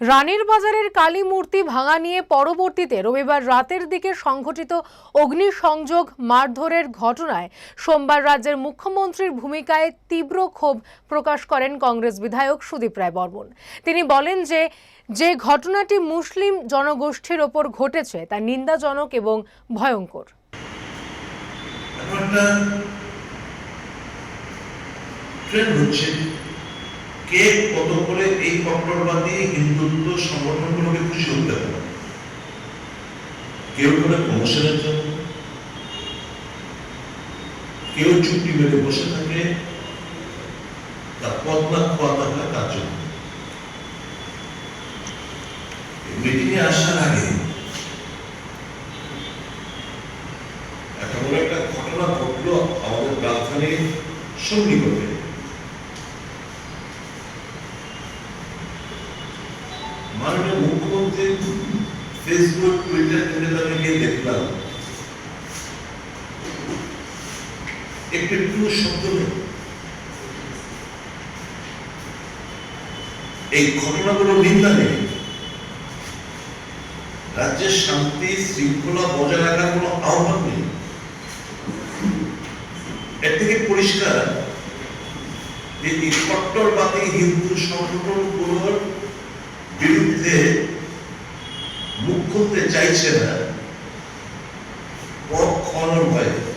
রানীর বাজারের কালী মূর্তি ভাঙা নিয়ে পরবর্তীতে রবিবার রাতের দিকে সংঘটিত অগ্নিসংযোগ মারধরের ঘটনায় সোমবার রাজ্যের মুখ্যমন্ত্রীর ভূমিকায় তীব্র ক্ষোভ প্রকাশ করেন কংগ্রেস বিধায়ক সুদীপ রায় বর্মন। তিনি বলেন যে যে ঘটনাটি মুসলিম জনগোষ্ঠীর ওপর ঘটেছে, তা নিন্দাজনক এবং ভয়ঙ্কর। ট্রেন্ড হচ্ছে কে কত করে এই কট্টরবাদী হিন্দুত্ব সংগঠনগুলোকে খুশি হতে পারে? কেউ করে প্রমোশনের জন্য। কেউ চুক্তি মেরে বসে থাকে। তার পদ্মা খোয়া থাকা তার জন্য? মিটিংয়ে আসার আগে একটা বড় একটা ঘটনা ঘটলো আমাদের রাজধানীর সন্নিকটে। মাননীয় মুখ্যমন্ত্রী ফেসবুক টুইটার টেলিগ্রামে গিয়ে দেখলাম। একটু একটু শব্দ এই ঘটনাগুলো নিন্দা নেই। রাজ্যের শান্তি, শৃঙ্খলা বজায় রাখার কোনো আহ্বান নেই। এর থেকে পরিষ্কার যে কট্টরবাদী হিন্দু সংগঠনগুলোর বিরুদ্ধে মুখ খুলতে চাইছে না